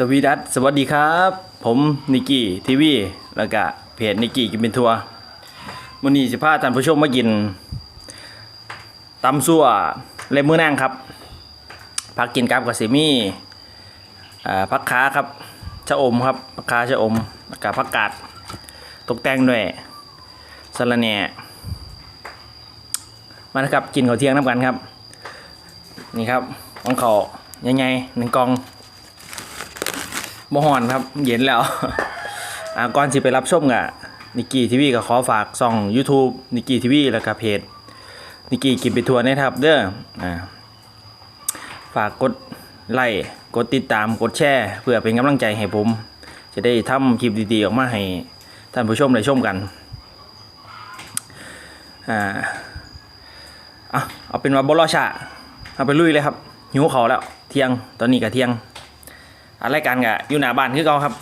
สวีดัสสวัสดีครับ ผมนิกกี้ทีวีแล้วก็เพจนิกกี้กินเป็นทัวร์มื้อนี้สิพาท่านผู้ชมมากินตำซั่วเล็บมือนางครับพักกินกับกับสิมีอ่าพักขาครับชะอมครับพักขาชะอมแล้วก็ผักกาดตกแต่งด้วยสะระแหน่มานะครับกินข้าวเที่ยงน้ำกันครับ นี่ครับของเขาใหญ่ๆหนึ่งกอง มหอนครับ เย็นแล้วอ่าก่อนสิไปรับชมกะนิกกี้ทีวีก็ขอฝากช่อง YouTube นิกกี้ทีวีแล้วก็เพจนิกกี้กินไปทัวร์นะครับเด้ออ่าฝากกดไลค์กดติดตามกดแชร์เพื่อเป็นกำลังใจให้ผม จะได้ทำคลิปดีๆออกมาให้ท่านผู้ชมได้ชมกันอ่าอะเอาเป็นว่าบลอชาเอาไปลุยเลยครับหิวเขาแล้วเที่ยงตอนนี้ก็เที่ยง อะไรกันกะอยู่หน้าบ้านคือเก่าครับ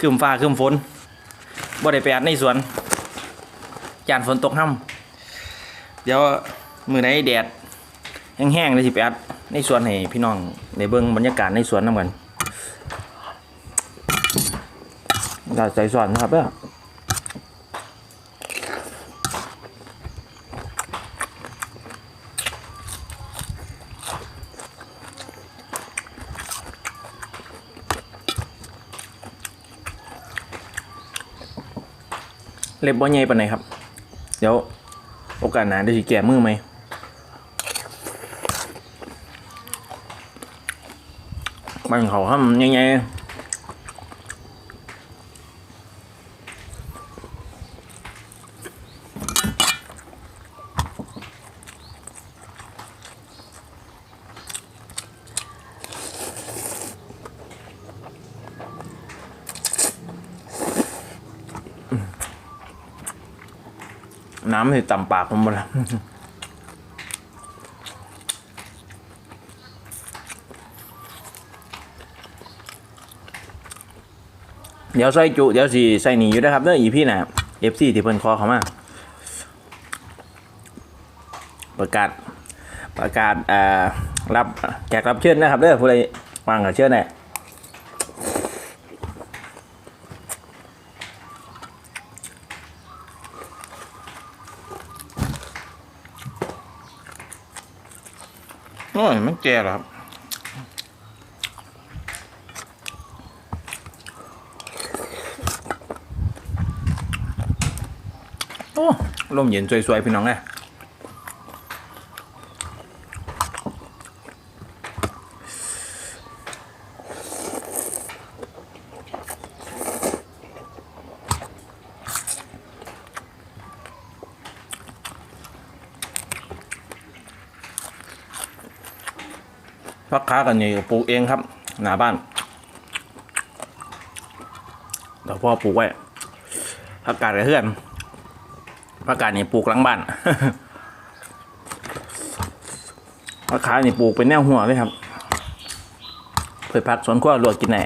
คืมฟ้าคืมฝนบ่ได้ไปอัดในสวนจานฝนตกห้ำเดี๋ยวมือไหนแดดแห้งๆเลยสิไปอัดในสวนให้พี่น้องในเบื้องบรรยากาศในสวนน้ำกันเราใส่สวนนะครับเพื่อ เล็บบ่ใหญ่ปานไหนครับ เดี๋ยวโอกาสหนาได้สิแก้มือไหมมันเขาทำยังไง น้ำสิต่ำปากผมหมดแล้วเดี๋ยวใส่จุเดี๋ยวสิใส่หนีอยู่นะครับเด้ออีพี่น่ะ FC ที่เพิ่นคอเขามาประกาศประกาศอ่ารับแขกรับเชิญนะครับเด้อผู้ใดวางกับเชิญแน่ โอ้ยมันแก่แล้วครับโอ้ลมเย็นสวยๆพี่น้องเลย พักค้ากันนี่ปลูกเองครับ หน้าบ้านเดี๋ยวพ่อปลูกไว้ผักกาดกับเพื่อนผักกาดนี่ปลูกหลังบ้านผักขานี่ปลูกเป็นแนวหัวเลยครับเพื่อพักสวนขั้วลวกกินแหน่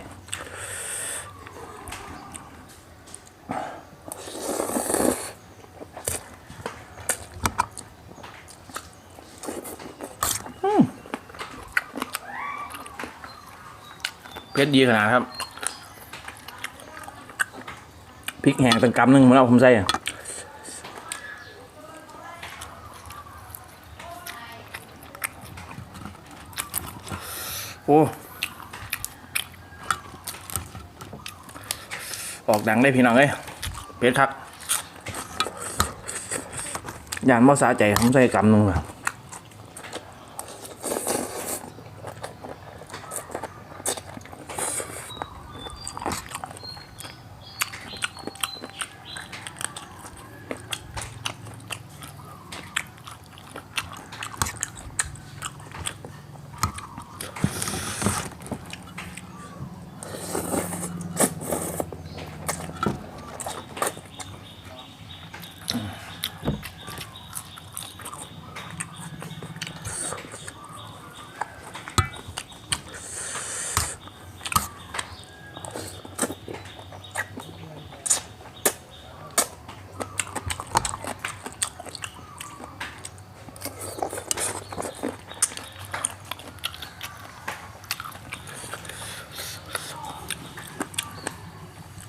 เผ็ดดีขนาดครับพริกแห้งเป็นกำหนึ่งเหมือนเอาผมใส่โอ้ออกดังได้พี่น้องเอ้ยเพชรครับยานมอสาใจผมใส่กำหนึงอะ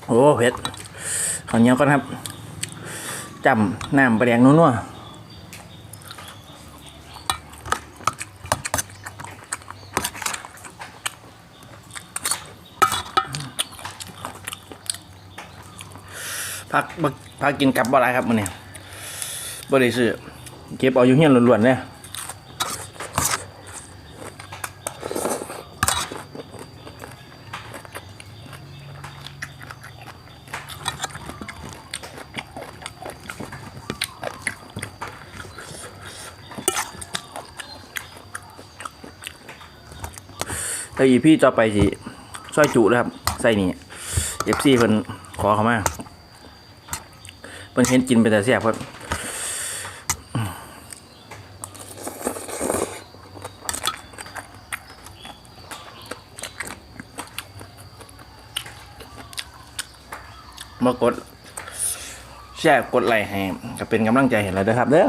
โอ้เผ็ดขอเนียก่อนครับจำน้ำปลาแดงนัวๆพักบักพักกินกลับบ่ไรครับมันเนี่ยบ่ได้ซื้อเก็บเอาอยู่เฮียนล้วนๆเลย แล้วอีพี่จะไปสิซอยจุนะครับ ใส่นี่เอฟซีเพิ่นขอเขามาเพิ่นเห็นกินไปแต่เสียบครับมากดแชร์กดไลค์ให้ก็เป็นกำลังใจเห็นแล้วนะครับเด้อ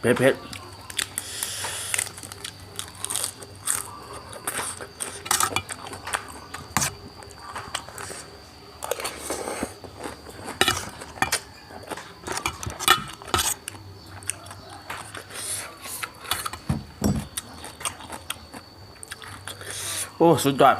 เผ็ดเผ็ดโอ้ สุดยอด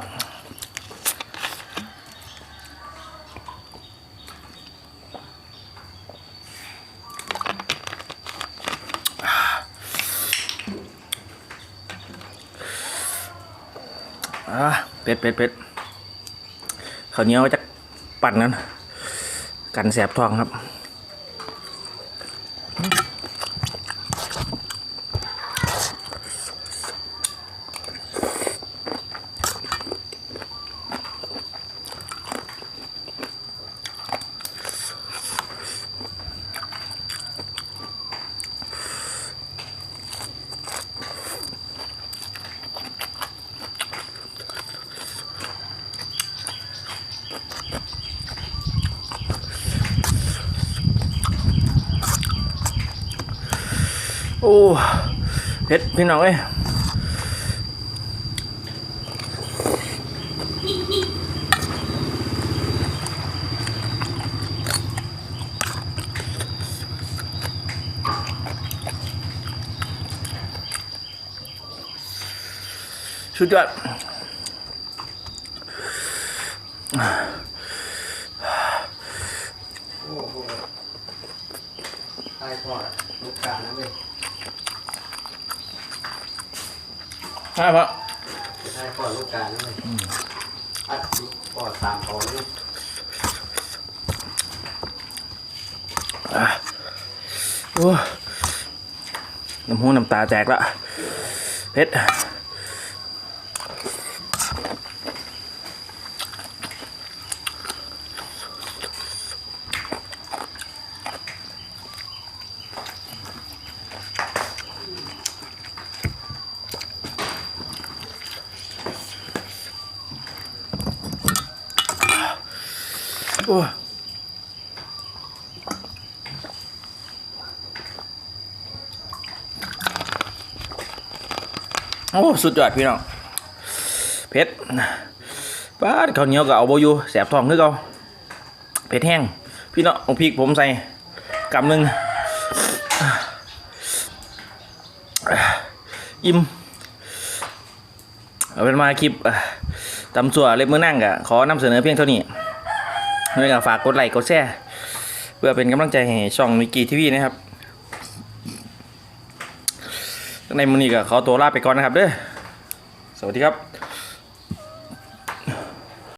เป็ดเป็ดเป็ดข้าวเหนียวจะปั่นนั้นกันแสบท้องครับ โอ้เผ็ดพี่น้องเอ้ยสุดยอดโอ้โหตายก่อนลูกการนะเว้ย ใช่ปะตายก่อนลูกการนะเว้ยอัดลูกก่อนตามก่อนลูกโอ้น้ำหูน้ำตาแตกละเผ็ดโอ้โอ้สุดยอดพี่น้องเผ็ดป้าข้าวเหนียวก็เอาโบยูแสบท้องนึกเอาเผ็ดแห้ง พี่น้องเอาพริกผมใส่กำหนึ่งอิ่มเอาเป็นมาคลิปตำสัวเล็บมือนั่งกะขอนำเสนอเพียงเท่านี้ ด้วยก็ฝากกดไลค์กดแชร์เพื่อเป็นกำลังใจให้ช่องวิกกี้ทีวีนะครับในมือนี้ก็ขอตัวลาไปก่อนนะครับเด้อสวัสดีครับ